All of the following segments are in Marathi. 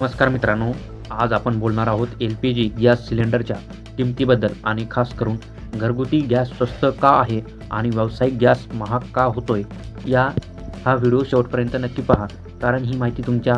नमस्कार मित्रांनो आज आपण बोलणार आहोत एल पी जी गॅस सिलेंडरच्या किमतीबद्दल आणि खास करून घरगुती गॅस स्वस्त का आहे आणि व्यावसायिक गॅस महाग का होतोय या हा व्हिडिओ शेवटपर्यंत नक्की पहा. कारण ही माहिती तुमच्या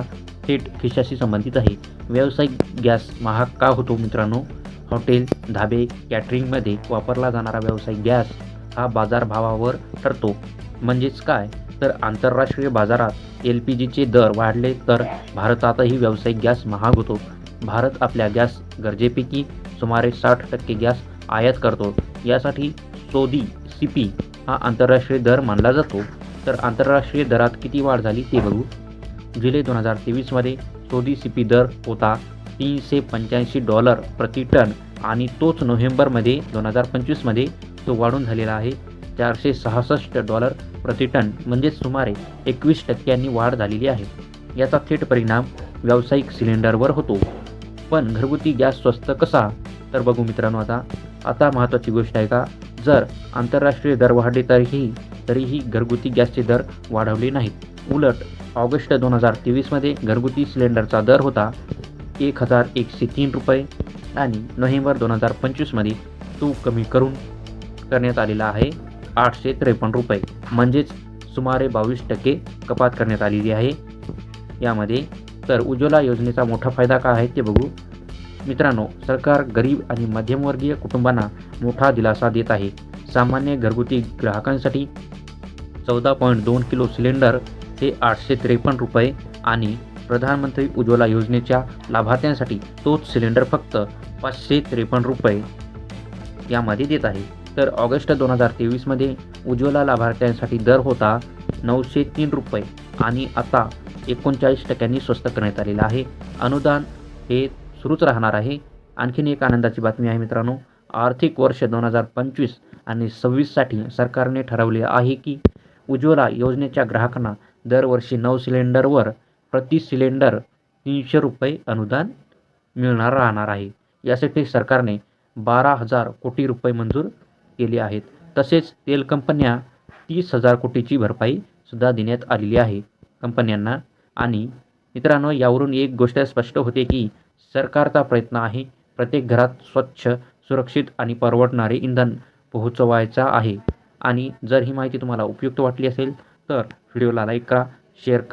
थेट खिशाशी संबंधित आहे. व्यावसायिक गॅस महाग का होतो मित्रांनो हॉटेल धाबे कॅटरिंगमध्ये वापरला जाणारा व्यावसायिक गॅस हा बाजारभावावर ठरतो. म्हणजेच काय? तर आंतरराष्ट्रीय बाजारात एल पी जीचे दर वाढले तर भारतातही व्यावसायिक गॅस महाग होतो. भारत आपल्या गॅस गरजेपैकी सुमारे साठ टक्के गॅस आयात करतो. यासाठी सोदी सी पी हा आंतरराष्ट्रीय दर मानला जातो. तर आंतरराष्ट्रीय दरात किती वाढ झाली ते बघू. जुलै दोन हजार तेवीसमध्ये सोदी सी पी दर होता तीनशे पंच्याऐंशी डॉलर प्रति टन आणि तोच नोव्हेंबरमध्ये दोन हजार पंचवीसमध्ये तो वाढून झालेला आहे. चारशे सहासष्ट डॉलर प्रति टन म्हणजेच सुमारे एकवीस टक्क्यांनी वाढ झालेली आहे. याचा थेट परिणाम व्यावसायिक सिलेंडरवर होतो. पण घरगुती गॅस स्वस्त कसा? तर बघू मित्रांनो आता. आता महत्त्वाची गोष्ट आहे का? जर आंतरराष्ट्रीय दर वाढले तरीही तरीही घरगुती गॅसचे दर वाढवले नाहीत. उलट ऑगस्ट दोन हजार तेवीसमध्ये घरगुती सिलेंडरचा दर होता एक हजार एकशे तीन रुपये आणि नोव्हेंबर दोन हजार पंचवीसमध्ये तो कमी करून करण्यात आलेला आहे. आठशे त्रेपन्न रुपये. म्हणजेच सुमारे बावीस टक्के कपात करण्यात आलेली आहे. यामध्ये तर उज्ज्वला योजनेचा मोठा फायदा काय आहे ते बघू. मित्रांनो सरकार गरीब आणि मध्यमवर्गीय कुटुंबांना मोठा दिलासा देत आहे. सामान्य घरगुती ग्राहकांसाठी चौदा पॉईंट दोन किलो सिलेंडर हे आठशे त्रेपन्न रुपये आणि प्रधानमंत्री उज्ज्वला योजनेच्या लाभार्थ्यांसाठी तोच सिलेंडर फक्त पाचशे त्रेपन्न रुपये यामध्ये देत आहे. तर ऑगस्ट दोन हजार तेवीसमध्ये उज्ज्वला लाभार्थ्यांसाठी दर होता नऊशे तीन रुपये आणि आता एकोणचाळीस टक्क्यांनी स्वस्त करण्यात आलेलं आहे. अनुदान हे सुरूच राहणार आहे. आणखीन एक आनंदाची बातमी आहे मित्रांनो आर्थिक वर्ष दोन हजार पंचवीस आणि सव्वीससाठी सरकारने ठरवले आहे की उज्ज्वला योजनेच्या ग्राहकांना दरवर्षी नऊ सिलेंडरवर प्रति सिलेंडर तीनशे रुपये अनुदान मिळणार राहणार आहे. यासाठी सरकारने बारा हजार कोटी रुपये मंजूर केले आहेत. तसेच तेल कंपन्या तीस हजार कोटीची भरपाई सुद्धा देण्यात आलेली आहे. कंपन्यांना आणि मित्रांनो यावरून एक गोष्ट स्पष्ट होते की सरकारचा प्रयत्न आहे प्रत्येक घरात स्वच्छ सुरक्षित आणि परवडणारे इंधन पोहोचवायचा आहे. आणि जर ही माहिती तुम्हाला उपयुक्त वाटली असेल तर व्हिडिओला लाईक करा शेअर करा.